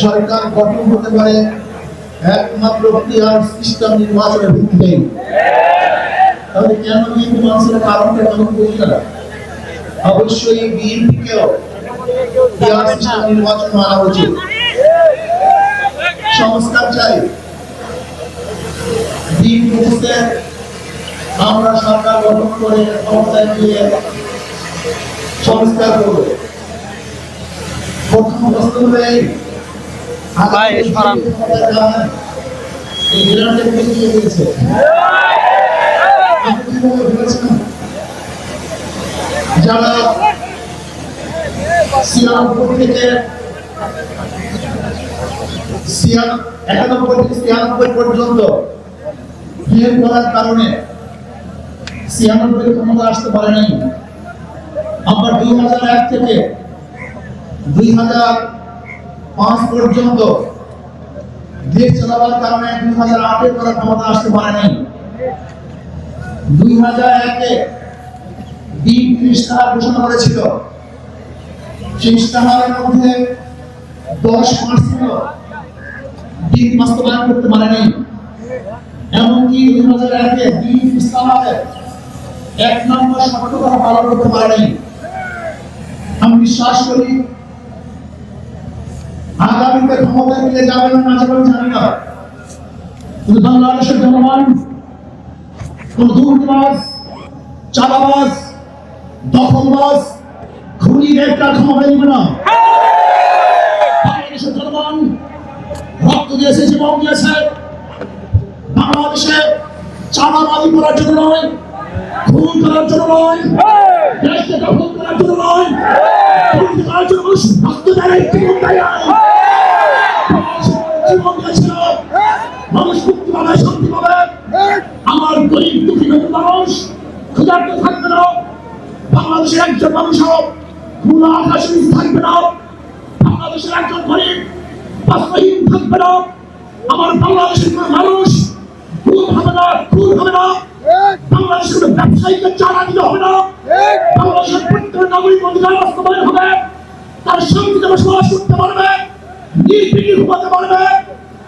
সরকার গঠন হতে পারে, একমাত্র পিয়ার সিস্টেম নির্বাচনের ভিত্তিতেই তাহলে কেন বিএনপি মানুষের কারণটা তখন বুঝি না? অবশ্যই বিএনপিকেও পিয়ার সিস্টেম নির্বাচন মানা উচিত। সংস্কার চাই। বলতে আমরা সরকার গঠন করে ক্ষমতায় নিয়ে সংস্কার করব। প্রথম প্রশ্ন হলো ভাই, সরান। যারা ছিয়ানব্বই থেকে একানব্বই থেকে ছিয়ানব্বই পর্যন্ত করার কারণে ছিয়ানব্বই ক্ষমতা আসতে পারে নাই আমরা দুই হাজার এক থেকে দুই হাজার পাঁচ পর্যন্ত দেশ চালাবার কারণে দুই হাজার আটের করার ক্ষমতা আসতে পারে নাই। দুই হাজার একে বিএনপি ইশতেহার ঘোষণা করেছিল। সেই ইশতেহারের মধ্যে দশ পার্সেন্ট বিএনপি বাস্তবায়ন করতে পারে নাই। এমনকি দুই হাজার একে বিএনপি ইশতেহারে এক নম্বর তারা পালন করতে পারে নাই। আমি বিশ্বাস করি আগামীতে ক্ষমতায় মিলে যাবেন না যাবেন জানি না। কিন্তু বাংলাদেশের জনগণ, কোন দুর্নীতিবাজ, চাঁদাবাজ, দখলবাজ খুনি একটা ক্ষমতা নিবে না। জনগণ রক্ত দিয়েছে, জীবন দিয়েছে। বাংলাদেশে চাঁদাবাজি করার জন্য নয়, খুন করার জন্য নয়, দেশকে দখল করার জন্য নয় দুর্নীতি করার জন্য রক্ত দেয় জীবন দেয় গরিব দুঃখী মানুষ ক্ষুধার্ত থাকবে না বাংলাদেশের একজন মানুষ হোক মূল আকাশ থাকবে না বাংলাদেশের একজন গরিব বাস্তবহীন থাকবে না আমার বাংলাদেশের কোন মানুষ খুন হবে না। খুন হবে না বাংলাদেশের কোন ব্যবসায়ীকে চারা দিতে হবে না বাংলাদেশের প্রত্যেক নাগরিক অধিকার বাস্তবায়ন হবে। তার শান্তিতে বসবাস করতে পারবে। নির্বিঘ্নে ঘুমাতে পারবে।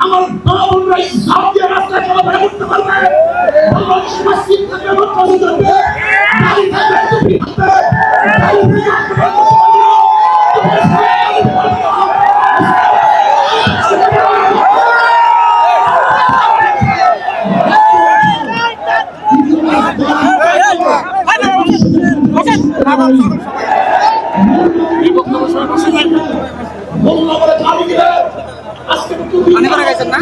আমার মা বোনরা ইসলাম দিয়ে রাস্তায় চলাফেরা করতে পারবে? বাংলাদেশের মসজিদ থাকবে মাদ্রাসা থাকবে গাড়ি থাকবে টুপি থাকবে গাড়ি থেকে আসতে পানি করে গেছেন না?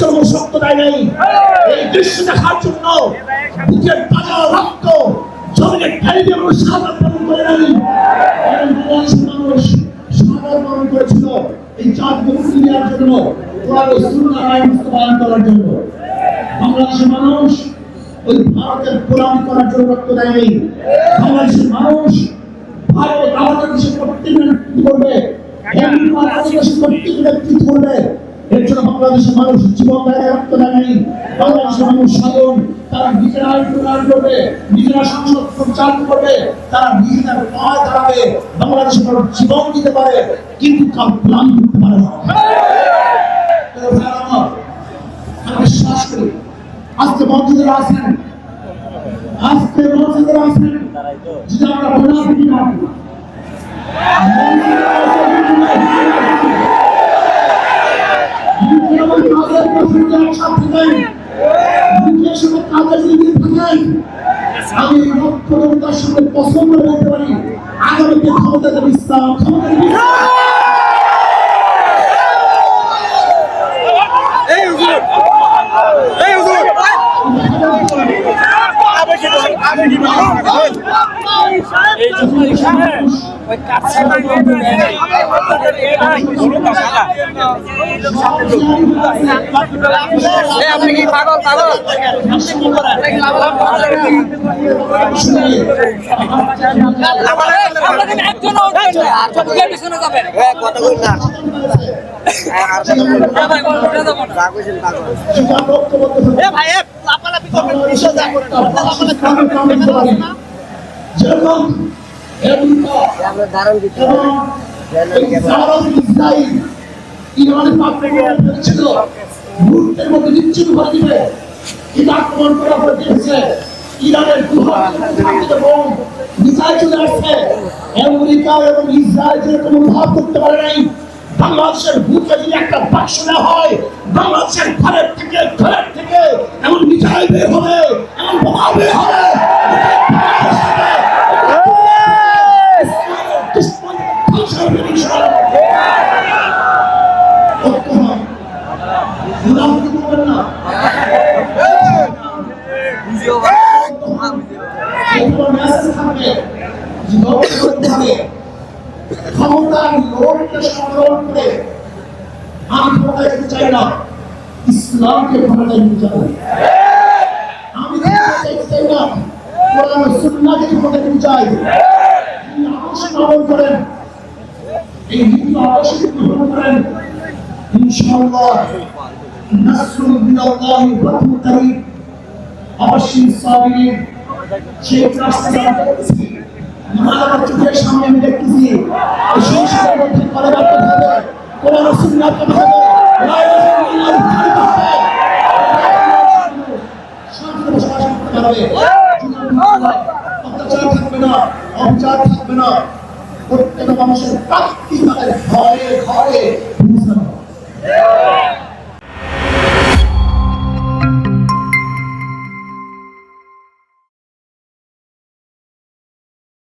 জন্য শক্ত নাই। এই দৃশ্য দেখার জন্য বুকের তাজা রক্ত জমিনে ঠেলে দিয়ে মানুষ মানুষ সাদা এই জাতীয় মুক্তি দেওয়ার করার জন্য। বাংলাদেশের মানুষ ওই ভারতের গোলামি করার জন্য রক্ত দেয়নি বাংলাদেশের মানুষ ভারত আমাদের দেশে প্রত্যেক করবে? প্রত্যেক নেতৃত্ব করবে এর জন্য বাংলাদেশের মানুষ জীবন দেয় রক্ত দেয়নি বাংলাদেশের মানুষ সাধন তারা নিজেরা আইন করবে নিজেরা সংসদ পরিচালনা করবে তারা নিজেদের পায়ে দাঁড়াবে বাংলাদেশের মানুষ জীবন দিতে পারে কিন্তু কাল প্ল্যান করতে পারে না আমি বিশ্বাস করি আজকে মন্ত্রীরা আছেন আজকে মন্ত্রীরা আছেন যদি আমরা মুনাফিকি না প্রসঙ্গে একসাথে থাকেন। মুখের সঙ্গে কাজের যদি থাকেন, আমি রক্তদাতার সঙ্গে পছন্দ করতে পারি আগামীতে ক্ষমতা দেবে ইসলাম ক্ষমতা দেবে ইসলাম। এই হুজুর এই হুজুর এই ওই কাছে আপনি কি পাগল পাগল সেটা বক্তব্য যেরকম আমেরিকা এবং ইসরায়েল যে কোনো অনুভব করতে পারে নাই বাংলাদেশের বুকে যদি একটা বাক্স হয়, বাংলাদেশের ঘরের থেকে ঘরের থেকে এমন মিসাইল বের হবে এমন বোমা বের হবে ক্ষমতার লোককে সংগ্রহ করে আমি ক্ষমতায় যেতে চাই না। ইসলামকে ক্ষমতায় নিতে চাই আমি যেতে চাই না কোরআন ও সুন্নাহকে ক্ষমতায় নিতে চাই। তিনি আদর্শ পালন করেন। এই নীতি আদর্শ গ্রহণ করেন। ইনশাআল্লাহ নাসরুল মিনাল্লাহি ফাতহু করিম অবশ্যই সাবিরিন সেই রাস্তা আমার চোখের সামনে আমি দেখতেছি হবে কোরআন বিচার থাকবে না। প্রত্যেকটা মানুষের প্রাপ্তি তাদের ঘরে ঘরে।